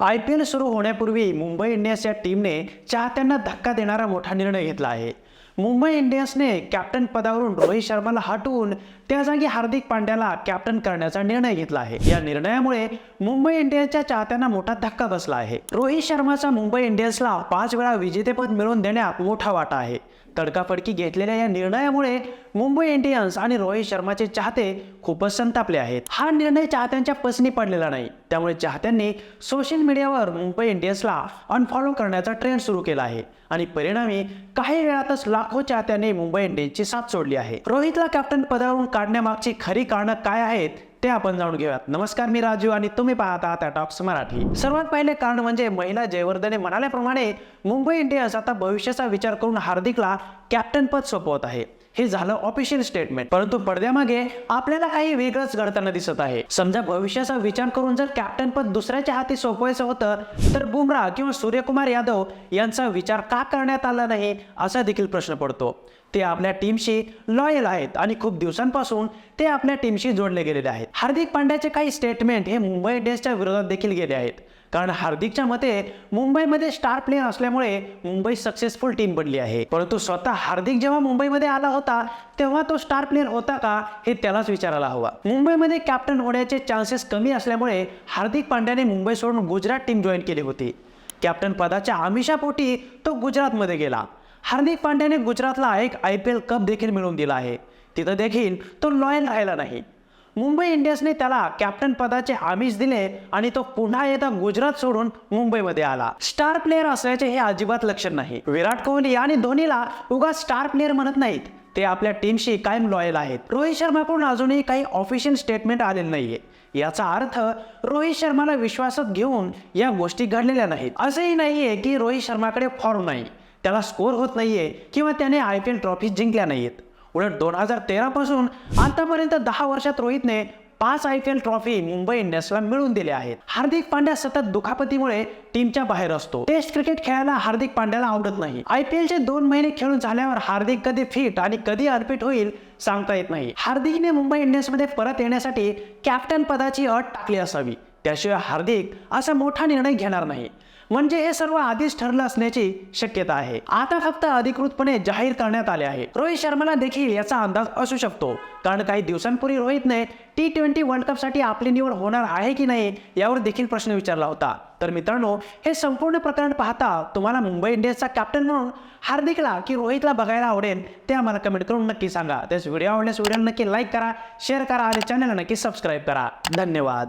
I P L सुरू होण्यापूर्वी Mumbai Indians या टीमने चाहत्यांना धक्का देणारा मोठा निर्णय घेतला आहे. मुंबई इंडियन्सने कॅप्टन पदावरून रोहित शर्माला हटवून त्या जागी हार्दिक पांड्याला कॅप्टन करण्याचा निर्णय घेतला आहे. या निर्णयामुळे मुंबई इंडियन्सच्या चाहत्यांना मोठा धक्का बसला आहे. रोहित शर्माचा मुंबई इंडियन्सला पाच वेळा विजेतेपद मिळवून देण्यात मोठा वाटा आहे. तडकाफडकी घेतलेल्या या निर्णयामुळे मुंबई इंडियन्स आणि रोहित शर्माचे चाहते खूपच संतापले आहेत. हा निर्णय चाहत्यांच्या पसनी पडलेला नाही. त्यामुळे चाहत्यांनी सोशल मीडियावर मुंबई इंडियन्सला अनफॉलो करण्याचा ट्रेंड सुरू केला आहे. आणि परिणामी काही वेळातच लाखो चाहत्यांनी मुंबई इंडियन्सची साथ सोडली आहे. रोहितला कॅप्टन पदावरून काढण्यामागची खरी कारणं काय आहेत ते आपण जाणून घेऊयात. नमस्कार मी राजू आणि तुम्ही पाहत आहात टॉक्स मराठी. सर्वात पहिले कारण म्हणजे महिला जयवर्धने म्हणाल्याप्रमाणे मुंबई इंडियन्स आता भविष्याचा विचार करून हार्दिकला कॅप्टन पद सोपवत आहे. हे झालं ऑफिशियल स्टेटमेंट परंतु पडद्यामागे आपल्याला काही वेगळंच घडताना दिसत आहे. समजा भविष्याचा विचार करून जर कॅप्टन पद दुसऱ्याच्या हाती सोपवायचं होतं तर बुमराह किंवा सूर्यकुमार यादव यांचा विचार का करण्यात आला नाही असा देखील प्रश्न पडतो. ते आपल्या टीमशी लॉयल आहेत आणि खूप दिवसांपासून ते आपल्या टीमशी जोडले गेलेले आहेत. हार्दिक पांड्याचे काही स्टेटमेंट हे मुंबई इंडियन्सच्या विरोधात देखील गेले आहेत. कारण हार्दिकच्या मते मुंबईमध्ये स्टार प्लेअर असल्यामुळे मुंबई सक्सेसफुल टीम बनली आहे. परंतु स्वतः हार्दिक जेव्हा मुंबईमध्ये आला होता तेव्हा तो स्टार प्लेअर होता का हे त्यालाच विचारायला हवा. मुंबईमध्ये कॅप्टन होण्याचे चान्सेस कमी असल्यामुळे हार्दिक पांड्याने मुंबई सोडून गुजरात टीम जॉईन केली होती. कॅप्टन पदाच्या आमिषापोटी तो गुजरातमध्ये गेला. हार्दिक पांड्याने गुजरातला एक आय पी एल कप देखील मिळवून दिला आहे. तिथं देखील तो लॉयल राहिला नाही. मुंबई इंडियन्सने त्याला कॅप्टन पदाचे आमिष दिले आणि तो पुन्हा एकदा गुजरात सोडून मुंबईमध्ये आला. स्टार प्लेअर असल्याचे हे अजिबात लक्षण नाही. विराट कोहली आणि धोनीला उगा स्टार प्लेअर म्हणत नाहीत. ते आपल्या टीमशी कायम लॉयल आहेत. रोहित शर्माकडून अजूनही काही ऑफिशियल स्टेटमेंट आलेलं नाहीये. याचा अर्थ रोहित शर्माला विश्वासात घेऊन या गोष्टी घडलेल्या नाहीत. असंही नाहीये की रोहित शर्माकडे फॉर्म नाही. त्याला स्कोर होत नाहीये किंवा त्याने आय पी एल ट्रॉफी जिंकल्या नाहीत उलट दोन हजार तेरापासून आतापर्यंत दहा वर्षात रोहितने पाच I P L trophy Mumbai इंडियन्सला मिळवून दिल्या आहेत. हार्दिक पांड्या सतत दुखापतीमुळे टीमच्या बाहेर असतो. टेस्ट क्रिकेट खेळायला हार्दिक पांड्याला आवडत नाही. आय पी एलचे दोन महिने खेळून झाल्यावर हार्दिक कधी फिट आणि कधी अर्पिट होईल सांगता येत नाही. हार्दिकने मुंबई इंडियन्समध्ये परत येण्यासाठी कॅप्टन पदाची अट टाकली असावी. त्याशिवाय हार्दिक असा मोठा निर्णय घेणार नाही. म्हणजे हे सर्व आधीच ठरलं असण्याची शक्यता आहे. आता फक्त अधिकृतपणे जाहीर करण्यात आले आहे. रोहित शर्माला देखील याचा अंदाज असू शकतो. कारण काही दिवसांपूर्वी रोहितने टी ट्वेंटी वर्ल्ड कपसाठी आपली निवड होणार आहे की नाही यावर देखील प्रश्न विचारला होता. तर मित्रांनो हे संपूर्ण प्रकरण पाहता तुम्हाला मुंबई इंडियन्सचा कॅप्टन म्हणून हार्दिकला की रोहितला बघायला आवडेल ते आम्हाला कमेंट करून नक्की सांगा. त्याच व्हिडिओ आवडल्यास व्हिडिओ नक्की लाईक करा शेअर करा आणि चॅनलला नक्की सबस्क्राईब करा. धन्यवाद.